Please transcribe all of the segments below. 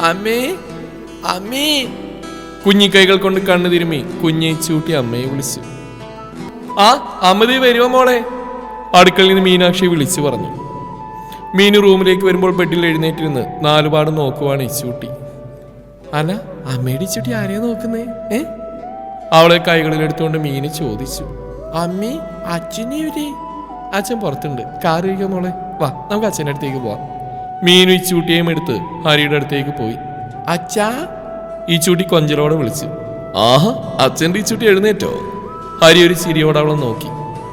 അമ്മേ അമ്മേ കുഞ്ഞി കൈകൾ കൊണ്ട് കണ്ണു തിരുമ്മി കുഞ്ഞെ ചൂട്ടി അമ്മയെ വിളിച്ചു. ആ അമ്മതി വരുമോ മോളെ? അടുക്കളയിൽ നിന്ന് മീനാക്ഷി വിളിച്ചു പറഞ്ഞു. മീനു റൂമിലേക്ക് വരുമ്പോൾ ബെഡിൽ എഴുന്നേറ്റിരുന്ന് നാലുപാട് നോക്കുവാണ് ഇച്ചൂട്ടി അല്ല അമ്മയുടെ ഇച്ചൂട്ടി ആരെയാ നോക്കുന്നേ? ഏ? അവളെ കൈകളിൽ എടുത്തുകൊണ്ട് മീന് ചോദിച്ചു. അമ്മി അച്ഛനെ അച്ഛൻ പുറത്തുണ്ട്. കാർ മോളെ? വാ നമുക്ക് അച്ഛന്റെ അടുത്തേക്ക് പോവാം. മീനു ഇച്ചൂട്ടിയെയും എടുത്ത് ഹരിയുടെ അടുത്തേക്ക് പോയി. അച്ഛാ. ഈ ചൂട്ടി കൊഞ്ചലോടെ വിളിച്ചു. ആഹാ അച്ഛന്റെ ഈ ചൂട്ടി എഴുന്നേറ്റോ? ഹരി ഒരു ചിരിയോടെ അവളെ നോക്കി.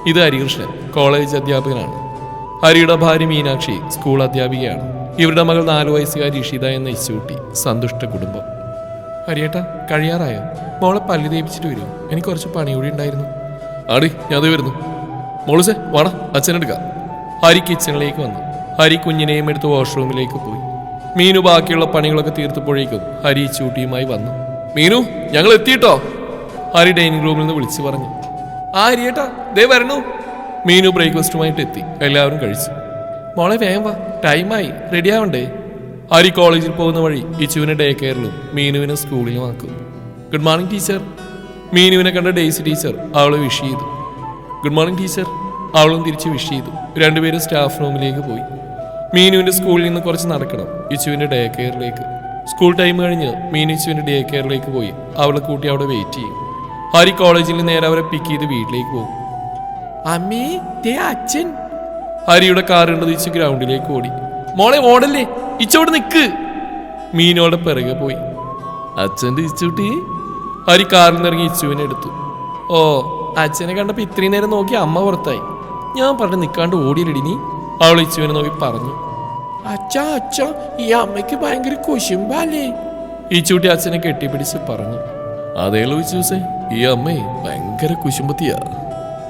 ഇത് ഹരികൃഷ്ണൻ കോളേജ് അധ്യാപകനാണ്. ഹരിയുടെ ഭാര്യ മീനാക്ഷി സ്കൂൾ അധ്യാപികയാണ്. ഇവരുടെ മകൾ നാലു വയസ്സുകാരി ഇഷിത എന്ന ഇച്ചൂട്ടി സന്തുഷ്ട കുടുംബം. ഹരിയേട്ടാ കഴിയാറായോ? മോളെ പല്ലി തേപ്പിച്ചിട്ട് വരും. എനിക്ക് കുറച്ച് പണി കൂടി ഉണ്ടായിരുന്നു. ആടി ഞാൻ വരുന്നു. മോളിസെ വാടാ അച്ഛനെടുക്കാം ഹരി കിച്ചണിലേക്ക് വന്നു. ഹരി കുഞ്ഞിനെയും എടുത്ത് വാഷ്റൂമിലേക്ക് പോയി. മീനു ബാക്കിയുള്ള പണികളൊക്കെ തീർത്തപ്പോഴേക്കും ഹരി ചൂട്ടിയുമായി വന്നു. മീനു ഞങ്ങൾ എത്തിയിട്ടോ? ഹരി ഡൈനിങ് റൂമിൽ നിന്ന് വിളിച്ചു പറഞ്ഞു. ആ ഹരിയേട്ടാ ദേ വരണു. മീനു ബ്രേക്ക്ഫാസ്റ്റുമായിട്ട് എത്തി. എല്ലാവരും കഴിച്ചു. മോളെ വേഗം വാ ടൈമായി റെഡി ആവണ്ടേ ഹരി കോളേജിൽ പോകുന്ന വഴി ഇച്ചുവിനെ ഡേ കെയറിലും മീനുവിനെ സ്കൂളിലും ആക്കും. Good morning teacher. മീനുവിനെ കണ്ട ഡേയ്സി ടീച്ചർ അവളെ വിഷ് ചെയ്തു. Good morning teacher. അവളും തിരിച്ച് വിഷ് ചെയ്തു. രണ്ടുപേരും സ്റ്റാഫ് റൂമിലേക്ക് പോയി. മീനുവിന്റെ സ്കൂളിൽ നിന്ന് കുറച്ച് നടക്കണം. ഇച്ചുവിന്റെ ഡേ കെയറിലേക്ക് സ്കൂൾ ടൈം കഴിഞ്ഞ് മീനു ഇച്ചുവിന്റെ ഡേ കെയറിലേക്ക് പോയി. അവളെ കൂട്ടി അവിടെ വെയിറ്റ് ചെയ്യും. ഹരി കോളേജിൽ നേരെ അവരെ പിക്ക് ചെയ്ത് വീട്ടിലേക്ക് പോകും. അമ്മേ ദേ അച്ഛൻ. ഹരിയുടെ കാർ കണ്ടത് ഇച്ചു ഗ്രൗണ്ടിലേക്ക് ഓടി. മോളെ ഓടല്ലേ? ഇച്ചോട് നിക്ക്. മീനോടെ പിറകെ പോയി. അച്ഛന്റെ ഇച്ചുട്ടി? ഹരി കാറിൽ നിന്ന് ഇറങ്ങി ഇച്ചുവിനെ എടുത്തു. ഓ അച്ഛനെ കണ്ടപ്പോൾ ഇത്രയും നേരം നോക്കി അമ്മ പുറത്തായി. ഞാൻ പറഞ്ഞു നിൽക്കാണ്ട് ഓടിയില്ലടി നീ? അവൾ ഇച്ചുവിനെ നോക്കി പറഞ്ഞു അച്ഛാ അച്ഛാ ഈ അമ്മയ്ക്ക് ഭയങ്കര കുശുമ്പല്ലേ ഈ ചൂട്ടി അച്ഛനെ കെട്ടിപ്പിടിച്ച് പറഞ്ഞു അതേലോ ഇച്ചൂസെ ഈ അമ്മേ ഭയങ്കര കുശുമ്പത്തിയാ.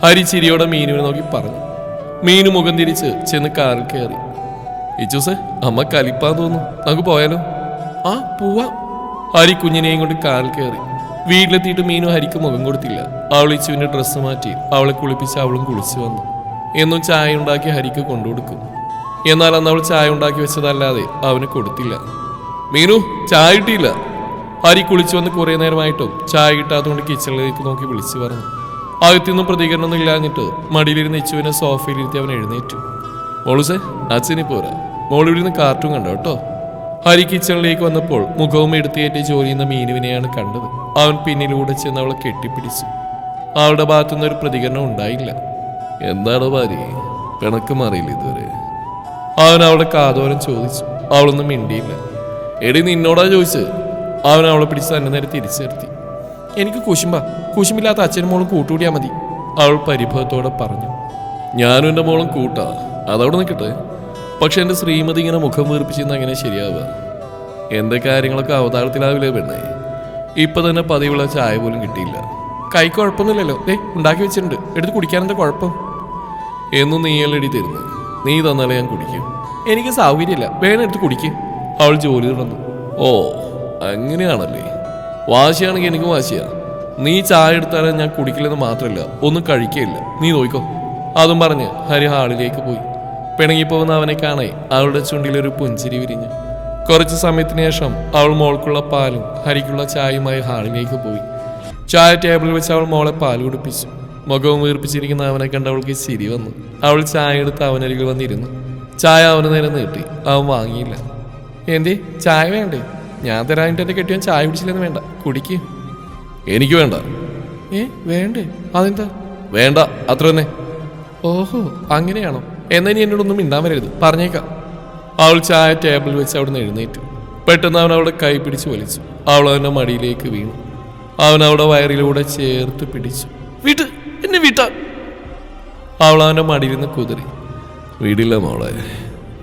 ഹരി ചിരിയോടെ മീനുവിനെ നോക്കി പറഞ്ഞു മീനു മുഖം തിരിച്ച് ചെന്ന് കാറിൽ കയറി ഇച്ചൂസേ അമ്മ കലിപ്പാന്ന് തോന്നുന്നു നമുക്ക് പോയാലോ? ആ പോവാ. ഹരി കുഞ്ഞിനെയും കൊണ്ട് കാറിൽ കയറി വീട്ടിലെത്തിയിട്ട് മീനു ഹരിക്ക് മുഖം കൊടുത്തില്ല അവൾ ഇച്ചുവിന്റെ ഡ്രസ്സ് മാറ്റി അവളെ കുളിപ്പിച്ച് അവളും കുളിച്ചു വന്നു. എന്നും ചായ ഉണ്ടാക്കി ഹരിക്ക് കൊണ്ടുകൊടുക്കും. എന്നാൽ അന്ന് അവൾ ചായ ഉണ്ടാക്കി വെച്ചതല്ലാതെ അവന് കൊടുത്തില്ല. മീനു ചായ കിട്ടിയില്ല. ഹരി കുളിച്ചു വന്ന് കുറേ നേരമായിട്ടും ചായ കിട്ടാത്തതുകൊണ്ട് കിച്ചണിലേക്ക് നോക്കി വിളിച്ചു പറഞ്ഞു. അകത്തുനിന്നും പ്രതികരണമൊന്നും ഇല്ലാഞ്ഞിട്ട് മടിയിലിരുന്ന് ഇച്ചുവിനെ സോഫയിലിരുത്തി അവൻ എഴുന്നേറ്റു. മോളുസെ അച്ഛനി പോരാ. മോളിവിടുന്ന് കാർട്ടൂൺ കണ്ടോ കേട്ടോ? ഹരി കിച്ചണിലേക്ക് വന്നപ്പോൾ മുഖവും എടുത്തേറ്റ് ജോലി ചെയ്യുന്ന മീനുവിനെയാണ് കണ്ടത്. അവൻ പിന്നിലൂടെ ചെന്ന് അവളെ കെട്ടിപ്പിടിച്ചു. അവളുടെ ഭാഗത്തുനിന്ന് ഒരു പ്രതികരണം ഉണ്ടായില്ല. എന്താണ് ഭാര്യ? പിണക്ക് മാറിയില്ല ഇതുവരെ? അവൻ അവളെ കാതോരം ചോദിച്ചു. അവളൊന്നും മിണ്ടിയില്ല. എടി നിന്നോടാ ചോദിച്ചത്? അവൻ അവളെ പിടിച്ച് തന്നെ നേരെ തിരിച്ചു നിർത്തി എനിക്ക് കുശുമ്പ. കുശുമില്ലാത്ത അച്ഛനും മോളും കൂട്ടുകൂടിയാ മതി. അവൾ പരിഭവത്തോടെ പറഞ്ഞു. ഞാനും എന്റെ മോളും കൂട്ടാ. അതവിടെ നിൽക്കട്ടെ. പക്ഷെ എന്റെ ശ്രീമതി ഇങ്ങനെ മുഖം വീർപ്പിച്ചിരുന്ന അങ്ങനെ ശരിയാവുക? എന്റെ കാര്യങ്ങളൊക്കെ അവതാളത്തിലാവില്ലേ പെണ്ണേ? ഇപ്പൊ തന്നെ പതിവുള്ള ചായ പോലും കിട്ടിയില്ല. കൈ കുഴപ്പമൊന്നുമില്ലല്ലോ. ഏയ് ഉണ്ടാക്കി വെച്ചിട്ടുണ്ട്. എടുത്ത് കുടിക്കാൻ എന്താ കുഴപ്പം? എന്നും നീയല്ലടി തരുന്നത് നീ തന്നാലേ ഞാൻ കുടിക്കും. എനിക്ക് സൗകര്യമില്ല. വേണം എടുത്ത് കുടിക്കും. അവൾ ജോലി തുടർന്നു ഓ അങ്ങനെയാണല്ലേ. വാശിയാണെങ്കിൽ എനിക്ക് വാശിയാ. നീ ചായ എടുത്താലും ഞാൻ കുടിക്കില്ലെന്ന് മാത്രമല്ല ഒന്നും കഴിക്കുകയില്ല നീ നോയിക്കോ. അതും പറഞ്ഞ് ഹരി ഹാളിലേക്ക് പോയി. പിണങ്ങിപ്പോകുന്ന അവനെ കാണെ അവളുടെ ചുണ്ടിലൊരു പുഞ്ചിരി വിരിഞ്ഞു. കുറച്ച് സമയത്തിന് ശേഷം അവൾ മോൾക്കുള്ള പാലും ഹരിക്കുള്ള ചായയുമായി ഹാളിലേക്ക് പോയി. ചായ ടേബിളിൽ വെച്ച് അവൾ മോളെ പാൽ കുടിപ്പിച്ചു. മുഖവും വീർപ്പിച്ചിരിക്കുന്ന അവനെ കണ്ട് അവൾക്ക് ചിരി വന്നു. അവൾ ചായ എടുത്ത് അവനരികിൽ വന്നിരുന്നു. ചായ അവന് നേരെ നീട്ടി. അവൻ വാങ്ങിയില്ല. എന്തേ? ചായ വേണ്ടേ? ഞാൻ തരാനിട്ട് എന്റെ കെട്ടിയാൻ ചായ കുടിച്ചില്ലെന്ന് വേണ്ട. കുടിക്ക്. എനിക്ക് വേണ്ട. ഏ? വേണ്ടേ? അതെന്താ? വേണ്ട. അത്ര തന്നെ. ഓഹോ അങ്ങനെയാണോ? എന്നാ ഇനി എന്നോടൊന്നും മിണ്ടാൻ വരരുത്. പറഞ്ഞേക്കാം. അവൾ ചായ ടേബിളിൽ വെച്ച് അവിടുന്ന് എഴുന്നേറ്റു. പെട്ടെന്ന് അവൻ അവളുടെ കൈ പിടിച്ച് വലിച്ചു. അവൾ അവന്റെ മടിയിലേക്ക് വീണു. അവൻ അവളുടെ വയറിലൂടെ ചേർത്ത് പിടിച്ചു. വീട്ട് എന്നെ വീട്ടാ. അവൾ നിന്ന് കുതിരി. വീടില്ല മോളെ.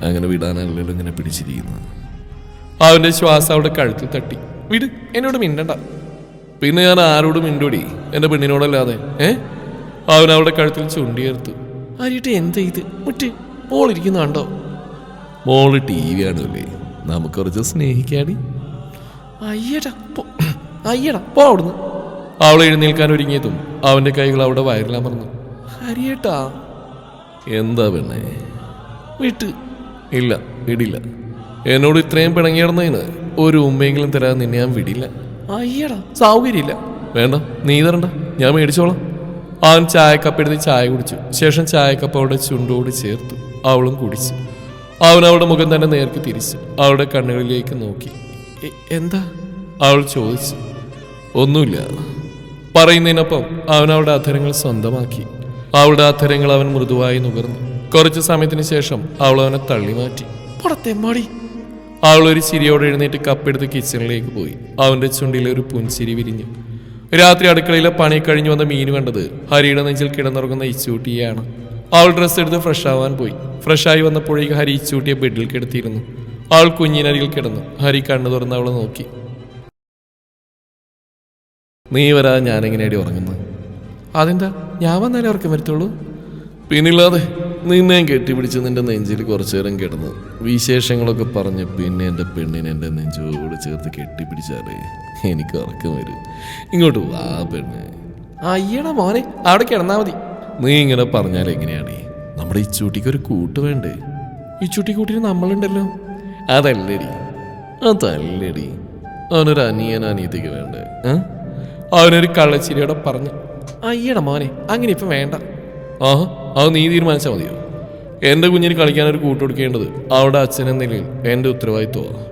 അങ്ങനെ വിടാനല്ലല്ലോ ഇങ്ങനെ പിടിച്ചിരിക്കുന്നത്. അവന്റെ ശ്വാസം അവിടെ കഴുത്തിൽ തട്ടി. വിട് എന്നോട് മിണ്ടണ്ട. പിന്നെ ഞാൻ ആരോടും മിണ്ടോടി? എന്റെ പെണ്ണിനോടല്ലാതെ ഏ? അവൻ അവിടെ കഴുത്തിൽ ചുണ്ടിയേർത്തു ആരിട്ട് എന്താ ഇത്? മുറ്റ് മോളിരിക്കുന്നുണ്ടോ മോൾ ടി വി ആണല്ലേ നമുക്ക് കുറച്ച് സ്നേഹിക്കാടി. അയ്യടാ പോ അയ്യടാ പോ അവിടുന്ന്. അവൾ എഴുന്നേൽക്കാൻ ഒരുങ്ങിയതും അവന്റെ കൈകൾ അവിടെ വയറിലമർന്നു ഹരിയേട്ടാ. എന്താ പെണ്ണേ? വിട്ട്. ഇല്ല വിടില്ല. എന്നോട് ഇത്രയും പിണങ്ങിയടന്നതിന് ഒരു ഉമ്മയെങ്കിലും തരാൻ നിന്നെ ഞാൻ വിടില്ല. അയ്യടാ സൗകര്യമില്ല. വേണ്ട നീ തരണ്ട. ഞാൻ മേടിച്ചോളാം. അവൻ ചായക്കപ്പ് എടുത്ത് ചായ കുടിച്ചു. ശേഷം ചായക്കപ്പ് അവളുടെ ചുണ്ടോട് ചേർത്തു. അവളും കുടിച്ചു. അവൻ അവളുടെ മുഖം തന്നെ നേർക്ക് തിരിച്ചു. അവളുടെ കണ്ണുകളിലേക്ക് നോക്കി. എന്താ? അവൾ ചോദിച്ചു. ഒന്നുമില്ല. പറയുന്നതിനൊപ്പം അവൻ അവളുടെ അധരങ്ങൾ സ്വന്തമാക്കി. അവളുടെ അധരങ്ങൾ അവൻ മൃദുവായി നുകർന്നു. കുറച്ചു സമയത്തിന് ശേഷം അവൾ അവനെ തള്ളി മാറ്റി പുറത്തെമ്മാടി മടി. അവൾ ഒരു ചിരിയോടെ എഴുന്നേറ്റ് കപ്പെടുത്ത് കിച്ചണിലേക്ക് പോയി. അവന്റെ ചുണ്ടിൽ ഒരു പുൻചിരി വിരിഞ്ഞു. രാത്രി അടുക്കളയിലെ പണി കഴിഞ്ഞു വന്ന മീൻ കണ്ടത് ഹരിയുടെ നെഞ്ചിൽ കിടന്നുറങ്ങുന്ന ഇച്ചൂട്ടിയാണ് അവൾ ഡ്രസ്സ് എടുത്ത് ഫ്രഷ് ആവാൻ പോയി. ഫ്രഷായി വന്നപ്പോഴേക്ക് ഹരി ഇച്ചൂട്ടിയെ ബെഡിൽ കിടത്തിയിരുന്നു. അവൾ കുഞ്ഞിനരികിൽ കിടന്നു. ഹരി കണ്ണു തുറന്ന് അവളെ നോക്കി. നീ വരാ ഞാൻ എങ്ങനെയാടി ഉറങ്ങുന്നത്. അതെന്താ? ഞാൻ വന്നാലേ ഉറക്കം വരത്തുള്ളൂ? പിന്നില്ലാതെ നിന്നെയും കെട്ടിപ്പിടിച്ച് നിന്റെ നെഞ്ചിൽ കുറച്ചു നേരം കിടന്നു. വിശേഷങ്ങളൊക്കെ പറഞ്ഞ് പിന്നെ എന്റെ പെണ്ണിനെ എന്റെ നെഞ്ചോട് ചേർത്ത് കെട്ടിപ്പിടിച്ചാലേ എനിക്ക് ഉറക്കം വരും. ഇങ്ങോട്ട് വാ പെണ്ണ്. അയ്യടാ മോനെ അവിടെ കിടന്നാ മതി. നീ ഇങ്ങനെ പറഞ്ഞാൽ എങ്ങനെയാണ് നമ്മുടെ ഇച്ചൂട്ടിക്ക് ചൂട്ടിക്ക് ഒരു കൂട്ട് വേണ്ടേ? ഇച്ചൂട്ടി ചുട്ടി കൂട്ടിന് നമ്മളുണ്ടല്ലോ. അതല്ലടി. അതല്ലടി. അവനൊരു അനിയൻ അനിയത്തിക്ക് വേണ്ടേ? ഏ? അവനൊരു കള്ളച്ചിരിയോടെ പറഞ്ഞു അയ്യട മോനെ അങ്ങനെ ഇപ്പം വേണ്ട. ആഹാ അത് നീ തീരുമാനിച്ചാൽ മതിയോ? എന്റെ കുഞ്ഞിന് കളിക്കാൻ ഒരു കൂട്ട് കൊടുക്കേണ്ടത് അവിടെ അച്ഛനെന്ന നിലയിൽ എന്റെ ഉത്തരവാദിത്വമാണ്.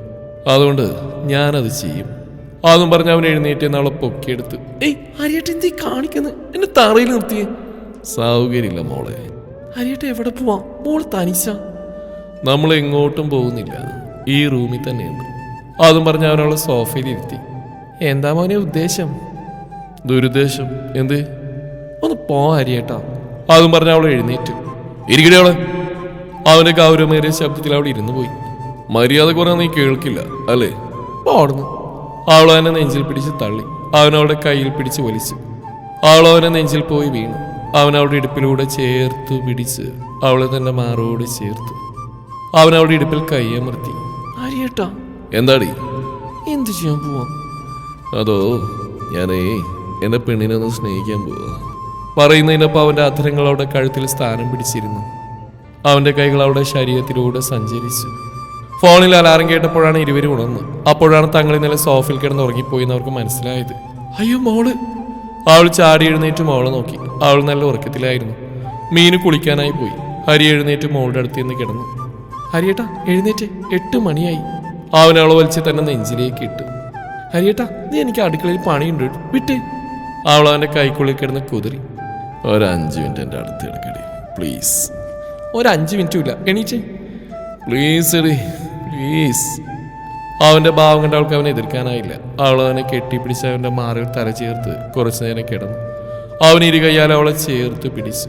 അതുകൊണ്ട് ഞാനത് ചെയ്യും. അതും പറഞ്ഞ് അവൻ എഴുന്നേറ്റ് അവളെ പൊക്കിയെടുത്ത് ഏയ് ഹരിയേട്ട എന്തീ കാണിക്കുന്നത് എന്നെ തറയിൽ നിർത്തിയേ. സൗകര്യമില്ല മോളെ. ഹരിയേട്ട എവിടെ പോവാ? മോൾ തനിച്ച. നമ്മൾ എങ്ങോട്ടും പോകുന്നില്ല. ഈ റൂമിൽ തന്നെയുണ്ട്. അതും പറഞ്ഞ് അവനവളെ സോഫയിൽ ഇരുത്തി. എന്താ മോനെ ഉദ്ദേശം? ദുരുദ്ദേശം. എന്ത്? ഒന്ന് പോ ഹരിയേട്ടാ അതും പറഞ്ഞ അവൾ എഴുന്നേറ്റു. ഇരിക്കടി അവളെ. അവന്റെ ഗൗരവമേറിയ ശബ്ദത്തിൽ അവിടെ ഇരുന്നു പോയി. മര്യാദ കുറേ നീ കേൾക്കില്ല അല്ലേ? പാടുന്നു അവൾ അവനെ നെഞ്ചിൽ പിടിച്ച് തള്ളി. അവനവളുടെ കയ്യിൽ പിടിച്ച് വലിച്ചു. അവൾ അവനെ നെഞ്ചിൽ പോയി വീണു. അവൻ അവളുടെ ഇടുപ്പിലൂടെ ചേർത്ത് പിടിച്ച് അവളെ തന്റെ മാറോട് ചേർത്തു. അവൻ അവളുടെ ഇടുപ്പിൽ കയ്യമർത്തി. അരിയേട്ടാ എന്താടി? എന്തു ചെയ്യാൻ പോവാ? അതോ ഞാനേ എന്റെ പെണ്ണിനെ ഒന്ന് സ്നേഹിക്കാൻ പോവുക പറയുന്നതിനൊപ്പം അവന്റെ അധരങ്ങൾ അവളുടെ കഴുത്തിൽ സ്ഥാനം പിടിച്ചിരുന്നു. അവന്റെ കൈകൾ അവളുടെ ശരീരത്തിലൂടെ സഞ്ചരിച്ചു. ഫോണിൽ അലാറം കേട്ടപ്പോഴാണ് ഇരുവരും ഉണർന്നു അപ്പോഴാണ് തങ്ങൾ ഇന്നലെ സോഫിൽ കിടന്ന് ഉറങ്ങിപ്പോയി എന്ന് അവർക്ക് മനസ്സിലായത്. അയ്യോ മോൾ. അവൾ ചാടി എഴുന്നേറ്റ് മോളെ നോക്കി. അവൾ നല്ല ഉറക്കത്തിലായിരുന്നു. മീന് കുളിക്കാനായി പോയി. ഹരി എഴുന്നേറ്റ് മോളുടെ അടുത്ത് നിന്ന് കിടന്നു. ഹരിയേട്ടാ എഴുന്നേറ്റ്. എട്ട് മണിയായി. അവൻ അവളെ വലിച്ച് തന്നെ നെഞ്ചിലേക്ക് ഇട്ടു. ഹരിയേട്ടാ നീ എനിക്ക് അടുക്കളയിൽ പണിയുണ്ട്. വിട്ട്. അവൾ അവന്റെ കൈക്കുള്ളിൽ കിടന്ന് കുതിരി. ഒരു അഞ്ച് മിനിറ്റ് എന്റെ അടുത്ത് കിടക്കടി. പ്ലീസ് ഒരു അഞ്ച് മിനിറ്റും ഇല്ല എണീച്ചേ. പ്ലീസ് എടി. പ്ലീസ് അവന്റെ ഭാവം കണ്ട അവൾക്ക് അവനെ എതിർക്കാനായില്ല. അവൾ അവനെ കെട്ടിപ്പിടിച്ച് അവന്റെ മാറിൽ തല ചേർത്ത് കുറച്ചു നേരം കിടന്നു. അവൻ ഇരു കയ്യാൽ അവളെ ചേർത്ത് പിടിച്ചു.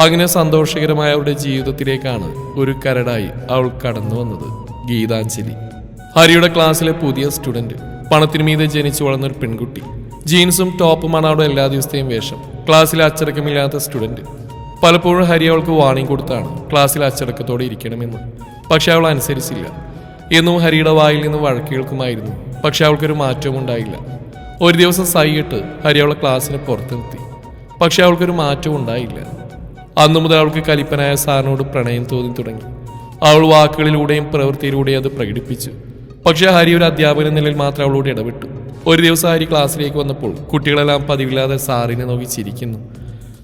അങ്ങനെ സന്തോഷകരമായ അവരുടെ ജീവിതത്തിലേക്കാണ് ഒരു കരടായി അവൾ കടന്നു വന്നത്. ഗീതാഞ്ജലി. ഹരിയുടെ ക്ലാസ്സിലെ പുതിയ സ്റ്റുഡന്റ് പണത്തിന് മീതെ ജനിച്ചു വളർന്നൊരു പെൺകുട്ടി. ജീൻസും ടോപ്പുമാണ് അവിടെ എല്ലാ ദിവസത്തെയും വേഷം. ക്ലാസ്സിൽ അച്ചടക്കമില്ലാത്ത സ്റ്റുഡന്റ്. പലപ്പോഴും ഹരി അവൾക്ക് വാണിംഗ് കൊടുത്താണ്. ക്ലാസ്സിൽ അച്ചടക്കത്തോടെ ഇരിക്കണമെന്ന്. പക്ഷെ അവൾ അനുസരിച്ചില്ല. എന്നും ഹരിയുടെ വായിൽ നിന്ന് വഴക്കുകൾക്കുമായിരുന്നു പക്ഷെ അവൾക്കൊരു മാറ്റവും ഉണ്ടായില്ല. ഒരു ദിവസം സൈയിട്ട് ഹരി അവളെ ക്ലാസ്സിന് പുറത്ത് പക്ഷെ അവൾക്കൊരു മാറ്റവും ഉണ്ടായില്ല. അന്നു മുതൽ അവൾക്ക് കലിപ്പനായ സാറിനോട് പ്രണയം തോന്നി തുടങ്ങി. അവൾ വാക്കുകളിലൂടെയും പ്രവൃത്തിയിലൂടെയും അത് പ്രകടിപ്പിച്ചു. പക്ഷേ ഹരി ഒരു അധ്യാപകൻ നിലയിൽ മാത്രം അവളോട് ഇടപെട്ടു. ഒരു ദിവസം ഹരി ക്ലാസ്സിലേക്ക് വന്നപ്പോൾ കുട്ടികളെല്ലാം പതിവില്ലാതെ സാറിനെ നോക്കി ചിരിക്കുന്നു.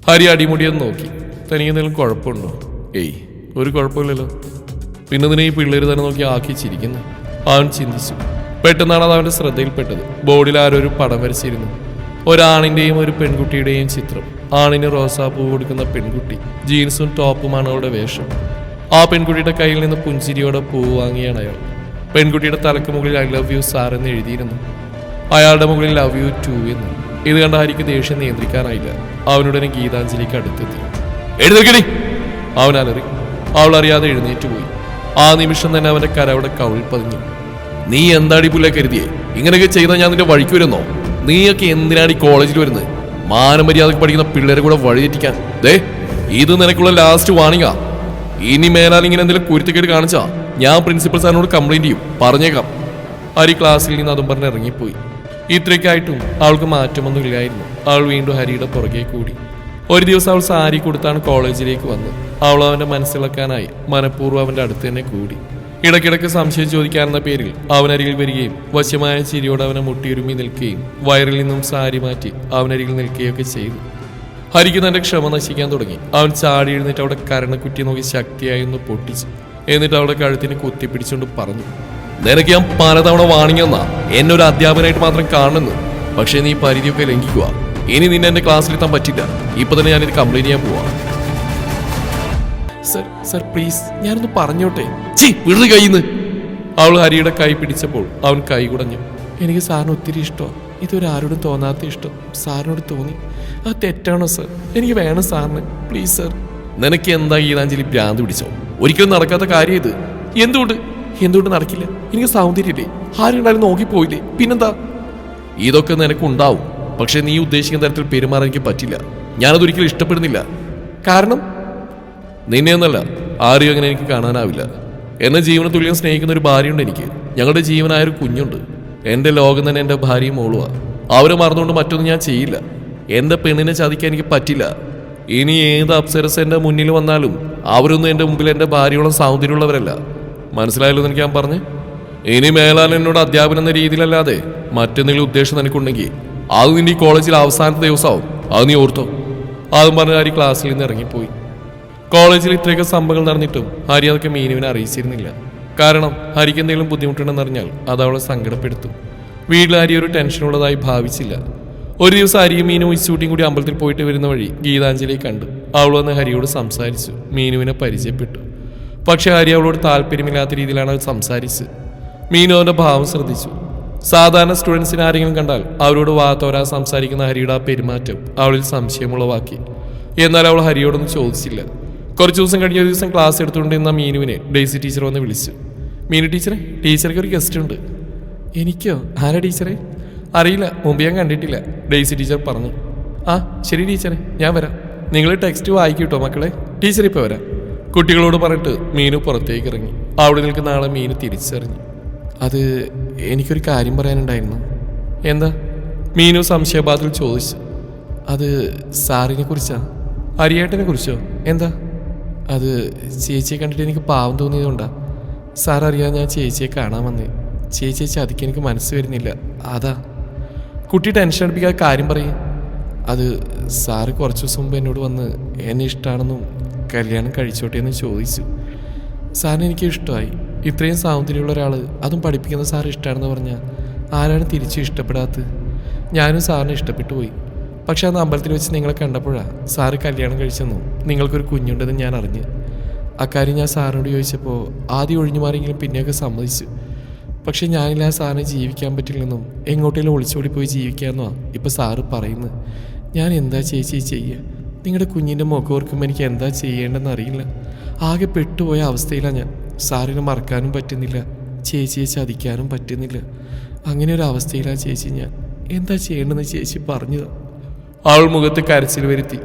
ഹരി അടിമുടിയെന്ന് നോക്കി. തനിക്ക് എന്തെങ്കിലും കുഴപ്പമുണ്ടോ? ഏയ് ഒരു കുഴപ്പമില്ലല്ലോ. പിന്നെ നിന്നെ ഈ പിള്ളേർ തന്നെ നോക്കി ആക്കി ചിരിക്കുന്നു? അവൻ ചിന്തിച്ചു. പെട്ടെന്നാണ് അത് അവന്റെ ശ്രദ്ധയിൽപ്പെട്ടത്. ബോർഡിൽ ആരോ ഒരു പടം വരച്ചിരുന്നു. ഒരാണിന്റെയും ഒരു പെൺകുട്ടിയുടെയും ചിത്രം. ആണിന് റോസാപ്പൂ കൊടുക്കുന്ന പെൺകുട്ടി. ജീൻസും ടോപ്പുമാണ് അവളുടെ വേഷം. ആ പെൺകുട്ടിയുടെ കയ്യിൽ നിന്ന് പുഞ്ചിരിയോടെ പൂ വാങ്ങിയാണ് അയാൾ. പെൺകുട്ടിയുടെ തലക്ക് മുകളിൽ ഐ ലവ് യു സാർ എന്ന് എഴുതിയിരുന്നു. അയാളുടെ മുകളിൽ ലവ് യു ടു എന്ന്. ഇത് കണ്ട ഹരിക്ക് ദേഷ്യം നിയന്ത്രിക്കാനായില്ല അവനുടനെ ഗീതാഞ്ജലിക്ക് അടുത്തെത്തി. എഴുതി അവൻ അലറി. അവൾ അറിയാതെ എഴുന്നേറ്റ് പോയി. ആ നിമിഷം തന്നെ അവന്റെ കരവിടെ കവിൾ പതിഞ്ഞു. നീ എന്താടി പുല്ല കരുതിയേ? ഇങ്ങനെയൊക്കെ ചെയ്താൽ ഞാൻ നിന്റെ വഴിക്ക് വരുന്നോ നീയൊക്കെ എന്തിനാണ് ഈ കോളേജിൽ വരുന്നത്? മാനമര്യാദക്ക് പഠിക്കുന്ന പിള്ളേരെ കൂടെ വഴിതെറ്റിക്കാൻ. ദേ ഇത് നിനക്കുള്ള ലാസ്റ്റ് വാണിങ്ങാ ഇനി മേലാൽ ഇങ്ങനെ എന്തെങ്കിലും കുരുത്തക്കേട് കാണിച്ചാ ഞാൻ പ്രിൻസിപ്പൽ സാറിനോട് കംപ്ലൈന്റ് ചെയ്യും. പറഞ്ഞേക്കാം. ഹരി ക്ലാസ്സിൽ നിന്ന് അതും പറഞ്ഞ് ഇറങ്ങിപ്പോയി. ഇത്രയ്ക്കായിട്ടും അവൾക്ക് മാറ്റമൊന്നും ഇല്ലായിരുന്നു അവൾ വീണ്ടും ഹരിയുടെ പുറകെ കൂടി. ഒരു ദിവസം അവൾ സാരി കൊടുത്താണ് കോളേജിലേക്ക് വന്നത് അവൾ അവന്റെ മനസ്സിളക്കാനായി മനഃപൂർവം അവന്റെ അടുത്ത് തന്നെ കൂടി. ഇടയ്ക്കിടയ്ക്ക് സംശയം ചോദിക്കാനെന്ന പേരിൽ അവനരികിൽ വരികയും വശ്യമായ ചിരിയോട് അവനെ മുട്ടിയുരുമി നിൽക്കുകയും വയറിൽ നിന്നും സാരി മാറ്റി അവനരികിൽ നിൽക്കുകയൊക്കെ ചെയ്തു. ഹരിക്ക് തന്റെ ക്ഷമ നശിക്കാൻ തുടങ്ങി. അവൻ ചാടി എഴുന്നേറ്റ് അവിടെ കരണക്കുറ്റി നോക്കി ശക്തിയായി ഒന്ന് പൊട്ടിച്ചു. എന്നിട്ട് അവളുടെ കഴുത്തിന് കുത്തിപ്പിടിച്ചുകൊണ്ട് പറഞ്ഞു നിനക്ക് ഞാൻ പലതവണ വാണിംഗ് എന്നാ ഒരു അധ്യാപകനായിട്ട് മാത്രം കാണുന്നു. പക്ഷേ നീ പരിധിയൊക്കെ ലംഘിക്കുക. ഇനി നിന്നെ എന്റെ ക്ലാസ്സിലെത്താൻ പറ്റില്ല. ഇപ്പൊ തന്നെ ഞാനിത് കംപ്ലൈന്റ് ചെയ്യാൻ പോവാ. സർ സർ പ്ലീസ് ഞാനൊന്ന് പറഞ്ഞോട്ടെ? ചി വിടു അവൾ ഹരിയുടെ കൈ പിടിച്ചപ്പോൾ അവൻ കൈ കുടഞ്ഞു. എനിക്ക് സാറിന് ഒത്തിരി ഇഷ്ടമാണ് ഇതൊരാരോടും തോന്നാത്ത ഇഷ്ടം. സാറിനോട് തോന്നി. അത് തെറ്റാണോ സർ? എനിക്ക് വേണം സാറിന്. Please sir. നിനക്ക് എന്താ ഗീതാഞ്ജലി ഭ്രാന്ത് പിടിച്ചോ? ഒരിക്കലും നടക്കാത്ത കാര്യം ഇത്. എന്തുകൊണ്ട്? എന്തുകൊണ്ട് നടക്കില്ല? എനിക്ക് സൗന്ദര്യമില്ലേ? ആരുണ്ടായാലും നോക്കിപ്പോയില്ലേ? പിന്നെന്താ? ഇതൊക്കെ നിനക്കുണ്ടാവും. പക്ഷെ നീ ഉദ്ദേശിക്കുന്ന തരത്തിൽ പെരുമാറാൻ എനിക്ക് പറ്റില്ല. ഞാനതൊരിക്കലും ഇഷ്ടപ്പെടുന്നില്ല. കാരണം? നിന്നെ ആരും ആരെയും അങ്ങനെ എനിക്ക് കാണാനാവില്ല. എന്നെ ജീവന തുല്യം സ്നേഹിക്കുന്ന ഒരു ഭാര്യയുണ്ട് എനിക്ക്. ഞങ്ങളുടെ ജീവനായ ഒരു കുഞ്ഞുണ്ട്. എന്റെ ലോകം തന്നെ എന്റെ ഭാര്യയും മോളുവാ. അവരെ മറന്നുകൊണ്ട് മറ്റൊന്നും ഞാൻ ചെയ്യില്ല. എന്റെ പെണ്ണിനെ ചതിക്കാൻ എനിക്ക് പറ്റില്ല. ഇനി ഏത് അപ്സരസ് എന്റെ മുന്നിൽ വന്നാലും അവരൊന്നും എന്റെ മുമ്പിൽ എന്റെ ഭാര്യയോളം സൗന്ദര്യമുള്ളവരല്ല. മനസ്സിലായല്ലോ എനിക്ക് ഞാൻ പറഞ്ഞേ. ഇനി മേലാൽ എന്നോട് അധ്യാപനം എന്ന രീതിയിലല്ലാതെ മറ്റെന്തെങ്കിലും ഉദ്ദേശം നിനക്കുണ്ടെങ്കിൽ അത് നിന്റെ ഈ കോളേജിൽ അവസാനത്തെ ദിവസമാവും. അത് നീ ഓർത്തോ. അതും പറഞ്ഞ ഹരി ക്ലാസ്സിൽ നിന്ന് ഇറങ്ങിപ്പോയി. കോളേജിൽ ഇത്രയൊക്കെ സംഭവങ്ങൾ നടന്നിട്ടും ഹരി അതൊക്കെ മീനുവിനെ അറിയിച്ചിരുന്നില്ല. കാരണം ഹരിക്ക് എന്തെങ്കിലും ബുദ്ധിമുട്ടുണ്ടെന്ന് അറിഞ്ഞാൽ അത് അവളെ സങ്കടപ്പെടുത്തും. വീട്ടിൽ ഹരി ഒരു ടെൻഷനുള്ളതായി ഭാവിച്ചില്ല. ഒരു ദിവസം ഹരിയും മീനും ഇച്ചൂട്ടിയും കൂടി അമ്പലത്തിൽ പോയിട്ട് വരുന്ന വഴി ഗീതാഞ്ജലി കണ്ടു. അവൾ വന്ന് ഹരിയോട് സംസാരിച്ചു. മീനുവിനെ പരിചയപ്പെട്ടു. പക്ഷെ ഹരി അവളോട് താല്പര്യമില്ലാത്ത രീതിയിലാണ് അവൾ സംസാരിച്ചത്. മീനു ഭാവം ശ്രദ്ധിച്ചു. സാധാരണ സ്റ്റുഡൻസിനെ ആരെങ്കിലും കണ്ടാൽ അവരോട് വാത്തോരാ സംസാരിക്കുന്ന ഹരിയുടെ ആ പെരുമാറ്റം അവളിൽ സംശയമുളവാക്കി. എന്നാൽ അവൾ ഹരിയോടൊന്നും ചോദിച്ചില്ല. കുറച്ച് ദിവസം കഴിഞ്ഞ ഒരു ദിവസം ക്ലാസ് എടുത്തുകൊണ്ടിരുന്ന മീനുവിനെ ഡെയ്സി ടീച്ചർ വന്ന് വിളിച്ചു. മീനു ടീച്ചറെ ടീച്ചർക്ക് ഒരു ഗസ്റ്റ് ഉണ്ട്. എനിക്കോ? ആരാ ടീച്ചറെ? അറിയില്ല മുമ്പ് ഞാൻ കണ്ടിട്ടില്ല ഡെയ്സി ടീച്ചർ പറഞ്ഞു. ആ ശരി ടീച്ചറെ ഞാൻ വരാം. നിങ്ങൾ ടെക്സ്റ്റ് വായിക്കൂട്ടോ മക്കളെ. ടീച്ചർ ഇപ്പോൾ വരാം. കുട്ടികളോട് പറഞ്ഞിട്ട് മീനു പുറത്തേക്ക് ഇറങ്ങി. അവിടെ നിൽക്കുന്ന ആളെ മീനു തിരിച്ചറിഞ്ഞു. അത് എനിക്കൊരു കാര്യം പറയാനുണ്ടായിരുന്നു. എന്താ? മീനു സംശയബാധിൽ ചോദിച്ചു. അത് സാറിനെ കുറിച്ചാണ് അരിയേട്ടനെ കുറിച്ചോ? എന്താ? അത് ചേച്ചിയെ കണ്ടിട്ട് എനിക്ക് പാവം തോന്നിയതുകൊണ്ടാ. സാർ അറിയാൻ ഞാൻ ചേച്ചിയെ കാണാൻ വന്നേ. ചേച്ചിയെ ചതിക്ക് എനിക്ക് മനസ്സ് വരുന്നില്ല. അതാ. കുട്ടി ടെൻഷൻ അടുപ്പിക്കാതെ കാര്യം പറയും. അത് സാറ് കുറച്ച് ദിവസം മുമ്പ് എന്നോട് വന്ന് എന്നെ ഇഷ്ടമാണെന്നും കല്യാണം കഴിച്ചോട്ടെ എന്ന് ചോദിച്ചു. സാറിന് എനിക്ക് ഇഷ്ടമായി. ഇത്രയും സൗന്ദര്യമുള്ള ഒരാൾ അതും പഠിപ്പിക്കുന്ന സാർ ഇഷ്ടമാണെന്ന് പറഞ്ഞാൽ ആരാണ് തിരിച്ചു ഇഷ്ടപ്പെടാത്തത്? ഞാനും സാറിനെ ഇഷ്ടപ്പെട്ടു പോയി. പക്ഷെ അന്ന് അമ്പലത്തിൽ വെച്ച് നിങ്ങളെ കണ്ടപ്പോഴാണ് സാറ് കല്യാണം കഴിച്ചെന്നു. നിങ്ങൾക്കൊരു കുഞ്ഞുണ്ടെന്ന് ഞാൻ അറിഞ്ഞ്. അക്കാര്യം ഞാൻ സാറിനോട് ചോദിച്ചപ്പോൾ ആദ്യം ഒഴിഞ്ഞു മാറിയെങ്കിലും പിന്നെയൊക്കെ സമ്മതിച്ചു. പക്ഷേ ഞാനില്ലാതെ സാറിനെ ജീവിക്കാൻ പറ്റില്ലെന്നും എങ്ങോട്ടേലും ഒളിച്ചോടി പോയി ജീവിക്കാമെന്നോ ഇപ്പോൾ സാറ് പറയുന്നത്. ഞാൻ എന്താ ചേച്ചി ചെയ്യുക നിങ്ങളുടെ കുഞ്ഞിന്റെ മുഖം ഓർക്കുമ്പോൾ എനിക്ക് എന്താ ചെയ്യേണ്ടെന്ന് അറിയില്ല. ആകെ പെട്ടുപോയ അവസ്ഥയിലാണ് ഞാൻ. സാറിനെ മറക്കാനും പറ്റുന്നില്ല. ചേച്ചിയെ ചതിക്കാനും പറ്റുന്നില്ല. അങ്ങനെ ഒരു അവസ്ഥയിലാണ് ചേച്ചി ഞാൻ. എന്താ ചെയ്യേണ്ടെന്ന് ചേച്ചി പറഞ്ഞതാ. അവൾ മുഖത്ത് കരച്ചിൽ വരുത്തി.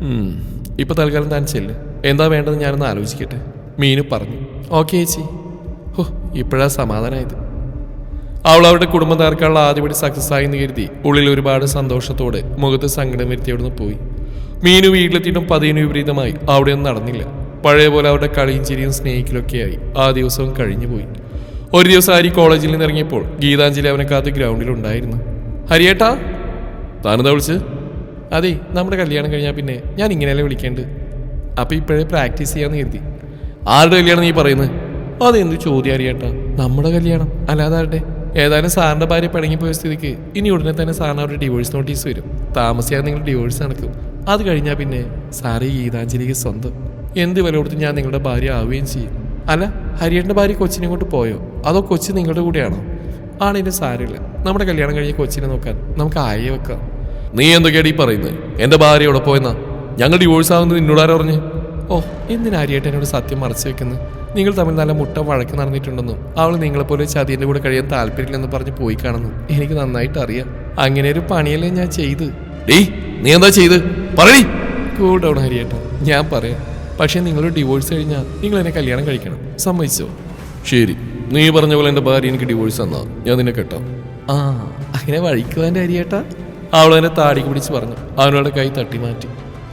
"ഉം, ഇപ്പൊ തൽക്കാലം താൻ ചെല്ല്. എന്താ വേണ്ടതെന്ന് ഞാനൊന്ന് ആലോചിക്കട്ടെ. മീനു പറഞ്ഞു. ഓക്കെ ചേച്ചി. ഓ ഇപ്പോഴാ സമാധാനമായത് അവൾ അവരുടെ കുടുംബം തകർക്കാനുള്ള ആദ്യപടി സക്സസ് ആയി എന്ന് കരുതി ഉള്ളിൽ ഒരുപാട് സന്തോഷത്തോടെ മുഖത്ത് സങ്കടം വരുത്തി അവിടുന്ന് പോയി. മീനു വീട്ടിലെത്തിയിട്ടും പതിനു വിപരീതമായി. അവിടെ ഒന്നും നടന്നില്ല. പഴയ പോലെ അവരുടെ കളിയും ചിരിയും സ്നേഹിക്കലൊക്കെയായി. ആ ദിവസവും കഴിഞ്ഞുപോയി. ഒരു ദിവസം ഹരി കോളേജിൽ നിന്ന് ഇറങ്ങിയപ്പോൾ ഗീതാഞ്ജലി അവനെ കാത്ത് ഗ്രൗണ്ടിലുണ്ടായിരുന്നു ഹരിയേട്ടാ താനെന്താ വിളിച്ച്? അതെ നമ്മുടെ കല്യാണം കഴിഞ്ഞാൽ പിന്നെ ഞാൻ ഇങ്ങനെയല്ലേ വിളിക്കേണ്ടത്? അപ്പം ഇപ്പോഴേ പ്രാക്ടീസ് ചെയ്യാന്ന് കരുതി. ആരുടെ കല്യാണം നീ പറയുന്നത് അതെന്ത് ചോദ്യം അറിയാട്ടാ നമ്മുടെ കല്യാണം. അല്ലാതെ ആരുടെ ഏതായാലും സാറിന്റെ ഭാര്യ പിണങ്ങിപ്പോയ സ്ഥിതിക്ക് ഇനി ഉടനെ തന്നെ സാറിന് അവരുടെ ഡിവോഴ്സ് നോട്ടീസ് വരും. താമസിയാതെ നിങ്ങൾ ഡിവോഴ്സ് നടക്കും. അത് കഴിഞ്ഞാൽ പിന്നെ സാറ് ഗീതാഞ്ജലിക്ക് സ്വന്തം. എന്ത് വില കൊടുത്ത് ഞാൻ നിങ്ങളുടെ ഭാര്യ ആവുകയും ചെയ്യും? അല്ല ഹരിയേട്ടന്റെ ഭാര്യ കൊച്ചിനെ കൊണ്ട് പോയോ? അതോ കൊച്ചി നിങ്ങളുടെ കൂടെയാണോ? ആണെങ്കിലും സാരമില്ല. നമ്മുടെ കല്യാണം കഴിഞ്ഞ് കൊച്ചിനെ നോക്കാൻ നമുക്ക് ആയി വെക്കാം. നീ എന്തൊക്കെയാടി പറയുന്നത് എന്റെ ഭാര്യ എവിടെ പോയെന്നാ? ഞങ്ങൾ ഡിവോഴ്സ് ആവുന്നത് നിന്നോടാരറിഞ്ഞ് ഓ എന്തിനാ ഹരിയേട്ടനോട് എന്നോട് സത്യം മറച്ചു വെക്കുന്നത് നിങ്ങൾ തമ്മിൽ നല്ല മുട്ട വഴക്കി നടന്നിട്ടുണ്ടെന്നും അവൾ നിങ്ങളെപ്പോലെ ചതിയന്റെ കൂടെ കഴിയാൻ താല്പര്യമില്ലെന്ന് പറഞ്ഞ് പോയി കാണുന്നു. എനിക്ക് നന്നായിട്ട് അറിയാം. അങ്ങനെ ഒരു പണിയല്ലേ ഞാൻ ചെയ്ത്. ഡേയ് നീ എന്താ ചെയ്ത്? പറയടി കൂൾ ഡൗൺ ഹരിയേട്ട. ഞാൻ പറയാം. പക്ഷെ നിങ്ങൾ ഡിവോഴ്സ് കഴിഞ്ഞാൽ നിങ്ങൾ എന്നെ കല്യാണം കഴിക്കണം. സമ്മതിച്ചോ? ശരി. നീ പറഞ്ഞ പോലെ എന്റെ ഭാര്യ എനിക്ക് ഡിവോഴ്സ് തന്നാ. ഞാൻ നിന്നെ കെട്ടാം. ആ അങ്ങനെ വഴിക്കുവാന്റെ ഹരിയേട്ടാ. അവൾ എന്നെ താടി പിടിച്ച് പറഞ്ഞു. അവനോട് കൈ തട്ടി മാറ്റി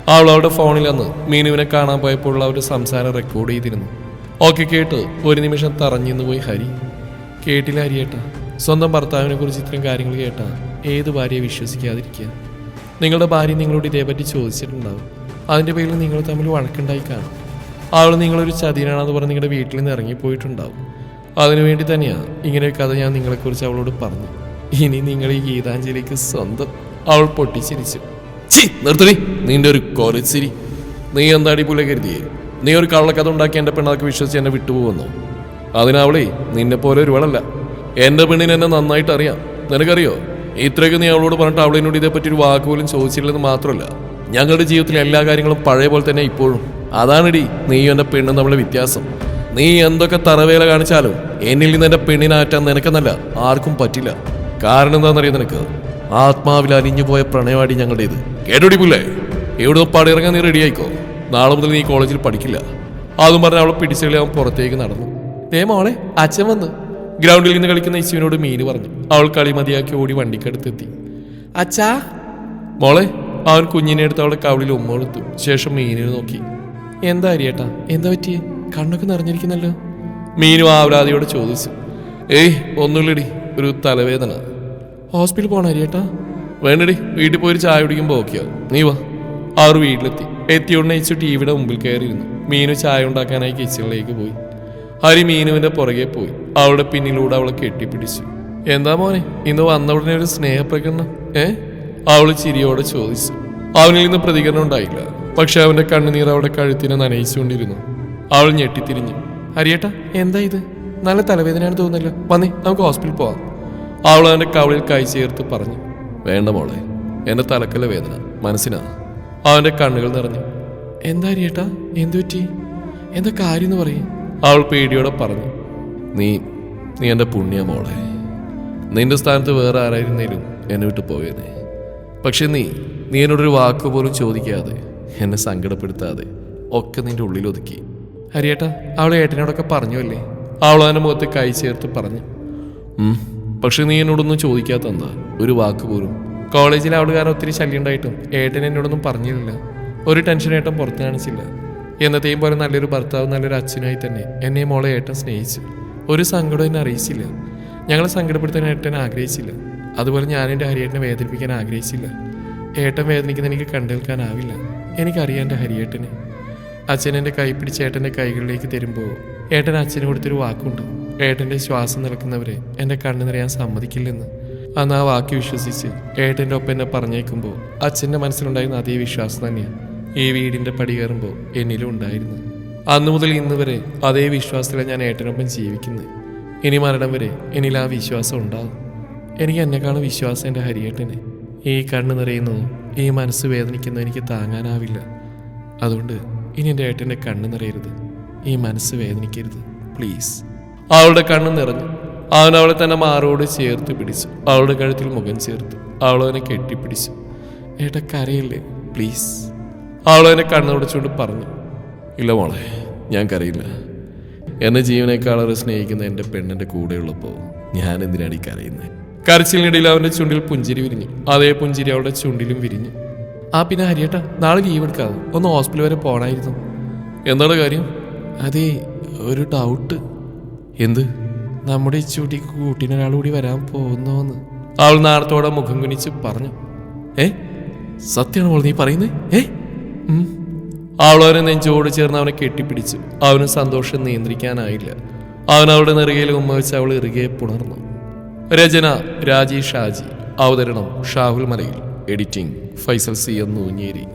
അവൾ അവളുടെ ഫോണിൽ അന്ന് മീനുവിനെ കാണാൻ പോയപ്പോഴുള്ള അവരുടെ സംസാരം റെക്കോർഡ് ചെയ്തിരുന്നു. ഓക്കെ കേട്ട് ഒരു നിമിഷം തറഞ്ഞിന്ന് പോയി ഹരി. കേട്ടില്ല ഹരിയേട്ട. സ്വന്തം ഭർത്താവിനെ കുറിച്ച് ഇത്രയും കാര്യങ്ങൾ കേട്ടാ ഏത് ഭാര്യയെ വിശ്വസിക്കാതിരിക്കുക? നിങ്ങളുടെ ഭാര്യ നിങ്ങളോട് ഇതേപറ്റി ചോദിച്ചിട്ടുണ്ടാവും. അതിന്റെ പേരിൽ നിങ്ങൾ തമ്മിൽ വഴക്കുണ്ടായി കാണും. അവൾ നിങ്ങളൊരു ചതിയനാണെന്ന് പറഞ്ഞ് നിങ്ങളുടെ വീട്ടിൽ നിന്ന് ഇറങ്ങിപ്പോയിട്ടുണ്ടാവും. അതിനുവേണ്ടി തന്നെയാണ് ഇങ്ങനെ കഥ ഞാൻ നിങ്ങളെക്കുറിച്ച് അവളോട് പറഞ്ഞു. ഇനി നിങ്ങൾ ഈ ഗീതാഞ്ജലിക്ക് സ്വന്തം. അവൾ പൊട്ടിച്ചിരിച്ചു. ചി നിർത്തണി നിന്റെ ഒരു കൊലച്ചിരി. നീ എന്താടി പുല കരുതിയേ നീ ഒരു കള്ളക്കഥ ഉണ്ടാക്കി എന്റെ പെണ്ണാക്ക് വിശ്വസിച്ച് എന്നെ വിട്ടുപോകുന്നു. അതിനവളേ നിന്നെ പോലെ ഒരുവളല്ല. എന്റെ പെണ്ണിന് എന്നെ നന്നായിട്ട് അറിയാം. നിനക്കറിയോ? ഇത്രയൊക്കെ നീ അവളോട് പറഞ്ഞിട്ട് അവളിനോട് ഇതേപ്പറ്റി ഒരു വാക്ക് പോലും ചോദിച്ചില്ലെന്ന് മാത്രമല്ല. ഞങ്ങളുടെ ജീവിതത്തിലെ എല്ലാ കാര്യങ്ങളും പഴയ പോലെ തന്നെ ഇപ്പോഴും. അതാണിടി നീ എന്റെ പെണ്ണും തമ്മിലെ വ്യത്യാസം. നീ എന്തൊക്കെ തറവേല കാണിച്ചാലും എന്നിൽ നിന്ന് എന്റെ പെണ്ണിനാറ്റാൻ നിനക്കെന്നല്ല ആർക്കും പറ്റില്ല. കാരണം എന്താണെന്നറിയാം നിനക്ക്? ആത്മാവിൽ അലിഞ്ഞു പോയ പ്രണയവാടി ഞങ്ങളുടേത്. കേട്ടോടി പുല്ലേ? എവിടുന്ന് പടിയിറങ്ങാൻ നീ റെഡി ആയിക്കോ? നാളെ മുതൽ നീ കോളേജിൽ പഠിക്കില്ല. അതും പറഞ്ഞ അവളെ പിടിച്ചുകളി അവൻ പുറത്തേക്ക് നടന്നു. ഏ മോളെ അച്ഛൻ വന്ന്. ഗ്രൗണ്ടിൽ നിന്ന് കളിക്കുന്ന ഇശുവിനോട് മീന് പറഞ്ഞു. അവൾ കളി മതിയാക്കി ഓടി വണ്ടിക്കടുത്തെത്തി. അച്ഛാ. മോളെ അവൻ കുഞ്ഞിനെ എടുത്ത് അവളെ കവിളിൽ ഉമ്മ കൊടുത്തു ശേഷം മീനിനെ നോക്കി. എന്താ അരിയേട്ടാ? എന്താ പറ്റിയേ? കണ്ണൊക്കെ നിറഞ്ഞിരിക്കുന്നല്ലോ. മീനു ആവരാതിയോട് ചോദിച്ചു. ഏയ് ഒന്നുമില്ലടി. ഒരു തലവേദന. ഹോസ്പിറ്റലിൽ പോണ അരിയേട്ടാ? വേണ്ടടി വീട്ടിൽ പോയി ഒരു ചായ കുടിക്കുമ്പോൾ ഓക്കെയാ നീ വാ. അവർ വീട്ടിലെത്തി. എത്തിയോണ്ട് ടി ടിവിയുടെ മുമ്പിൽ കയറിയിരുന്നു. മീനു ചായ ഉണ്ടാക്കാനായി കിച്ചണിലേക്ക് പോയി. ഹരി മീനുവിന്റെ പുറകെ പോയി. അവളുടെ പിന്നിലൂടെ അവളെ കെട്ടിപ്പിടിച്ചു. എന്താ മോനെ ഇന്ന് വന്ന ഉടനെ ഒരു സ്നേഹപ്രകടനം? ഏ? അവൾ ചിരിയോടെ ചോദിച്ചു. അവനിൽ നിന്ന് പ്രതികരണം ഉണ്ടായില്ല. പക്ഷെ അവന്റെ കണ്ണുനീർ അവളുടെ കഴുത്തിനെ നനയിച്ചുകൊണ്ടിരുന്നു. അവൾ ഞെട്ടിത്തിരിഞ്ഞു. ഹരിയേട്ടാ എന്താ ഇത്? നല്ല തലവേദനയാണ് തോന്നുന്നല്ലോ. വന്നേ നമുക്ക് ഹോസ്പിറ്റലിൽ പോവാം. അവൾ അവന്റെ കവളിൽ കൈ ചേർത്ത് പറഞ്ഞു. വേണ്ട മോളെ എന്റെ തലക്കല്ല വേദന മനസ്സിനാ. അവന്റെ കണ്ണുകൾ നിറഞ്ഞു. എന്താ ഹരിയേട്ടാ എന്തു പറ്റി? എന്താ കാര്യം എന്ന് പറയും. അവൾ പേടിയോടെ പറഞ്ഞു. നീ നീ എന്റെ പുണ്യ മോളെ. നിന്റെ സ്ഥാനത്ത് വേറെ ആരായിരുന്നേലും എന്നെ വിട്ട് പോയേനെ. പക്ഷെ നീ നീ എന്നോടൊരു വാക്ക് പോലും ചോദിക്കാതെ എന്നെ സങ്കടപ്പെടുത്താതെ ഒക്കെ നിന്റെ ഉള്ളിൽ ഒതുക്കി. ഹരിയേട്ടാ അവൾ ഏട്ടനോടൊക്കെ പറഞ്ഞു അല്ലേ അവൾ അവന്റെ മുഖത്ത് കൈ ചേർത്ത് പറഞ്ഞു. പക്ഷെ നീ എന്നോടൊന്നും ചോദിക്കാത്ത എന്താ ഒരു വാക്ക് പോലും കോളേജിൽ അവൾ കാരണം ഒത്തിരി ശല്യം ഉണ്ടായിട്ടും ഏട്ടൻ എന്നോടൊന്നും പറഞ്ഞില്ല ഒരു ടെൻഷൻ ഏട്ടൻ പുറത്ത് കാണിച്ചില്ല. എന്നത്തെയും പോലെ നല്ലൊരു ഭർത്താവ് നല്ലൊരു അച്ഛനായി തന്നെ എന്നെ മോളെ ഏട്ടൻ സ്നേഹിച്ചു. ഒരു സങ്കടം എന്നെ അറിയിച്ചില്ല. ഞങ്ങളെ സങ്കടപ്പെടുത്താൻ ഏട്ടൻ ആഗ്രഹിച്ചില്ല. അതുപോലെ ഞാൻ എന്റെ ഹരിയേട്ടനെ വേദനിപ്പിക്കാൻ ആഗ്രഹിച്ചില്ല. ഏട്ടൻ വേദനിക്കുന്ന എനിക്ക് കണ്ടേൽക്കാനാവില്ല. എനിക്കറിയാം എന്റെ ഹരിയേട്ടനെ. അച്ഛൻ എന്റെ കൈ പിടിച്ച് ഏട്ടന്റെ കൈകളിലേക്ക് തരുമ്പോൾ ഏട്ടൻ അച്ഛന് കൊടുത്തൊരു വാക്കുണ്ട്. ഏട്ടന്റെ ശ്വാസം നിൽക്കുന്നവരെ എന്റെ കണ്ണു നിറയാൻ സമ്മതിക്കില്ലെന്ന്. അന്ന് ആ വാക്ക് വിശ്വസിച്ച് ഏട്ടന്റെ ഒപ്പം എന്നെ പറഞ്ഞേക്കുമ്പോൾ അച്ഛന്റെ മനസ്സിലുണ്ടായിരുന്ന അതേ വിശ്വാസം തന്നെയാണ് ഈ വീടിന്റെ പടി കയറുമ്പോൾ എന്നിലും ഉണ്ടായിരുന്നു. അന്നു മുതൽ ഇന്ന് വരെ അതേ വിശ്വാസത്തിലാണ് ഞാൻ ഏട്ടനൊപ്പം ജീവിക്കുന്നത്. ഇനി മരണം വരെ എന്നിൽ ആ വിശ്വാസം ഉണ്ടാകും എനിക്ക് എന്നെക്കാളും വിശ്വാസം എന്റെ ഹരിയേട്ടന്. ഈ കണ്ണ് നിറയുന്നതും ഈ മനസ്സ് വേദനിക്കുന്നതും എനിക്ക് താങ്ങാനാവില്ല. അതുകൊണ്ട് ഇനി എന്റെ ഏട്ടന്റെ കണ്ണ് നിറയരുത്. ഈ മനസ്സ് വേദനിക്കരുത്. പ്ലീസ്. അവളുടെ കണ്ണ് നിറഞ്ഞു. അവൻ അവളെ തന്നെ മാറോട് ചേർത്ത് പിടിച്ചു. അവളുടെ കഴുത്തിൽ മുഖം ചേർത്തു. അവളവനെ കെട്ടിപ്പിടിച്ചു. ഏട്ട കരയില്ലേ? പ്ലീസ് അവളവനെ കണ്ണുപിടിച്ചുകൊണ്ട് പറഞ്ഞു. ഇല്ല മോളെ ഞാൻ കരയില്ല. എന്നെ ജീവനേക്കാളേറെ സ്നേഹിക്കുന്ന എന്റെ പെണ്ണിന്റെ കൂടെയുള്ളപ്പോൾ ഞാൻ എന്തിനാണ് ഈ കരയുന്നത് കരച്ചിലിനിടയിൽ അവന്റെ ചുണ്ടിൽ പുഞ്ചിരി വിരിഞ്ഞു. അതേ പുഞ്ചിരി അവളുടെ ചുണ്ടിലും വിരിഞ്ഞു. ആ പിന്നെ ഹരിയേട്ട നാളെ ലീവ് എടുക്കാതെ ഒന്ന് ഹോസ്പിറ്റൽ വരെ പോകണമായിരുന്നു എന്താണ് കാര്യം? അതേ ഒരു ഡൗട്ട് എന്ത്? നമ്മുടെ ഈ ചൂട്ടിക്ക് കൂട്ടിനൊരാൾ കൂടി വരാൻ പോകുന്നോന്ന്. അവൾ നാളത്തോടെ മുഖം കുനിച്ച് പറഞ്ഞു ഏ? സത്യമാണ് മോൾ നീ പറയുന്നേ? ഏ? അവളവനെ അവൾ നെഞ്ചോട് ചേർന്ന് അവനെ കെട്ടിപ്പിടിച്ചു. അവന് സന്തോഷം നിയന്ത്രിക്കാനായില്ല. അവൻ അവളുടെ നെറുകയിൽ ഉമ്മ വെച്ച് അവൾ ഇറുകെ പുണർന്നു. രചന രാജി ഷാജി. അവതരണം ഷാഹുൽ മലയിൽ. എഡിറ്റിംഗ് ഫൈസൽ സി എന്ന് ഊഞ്ഞേരി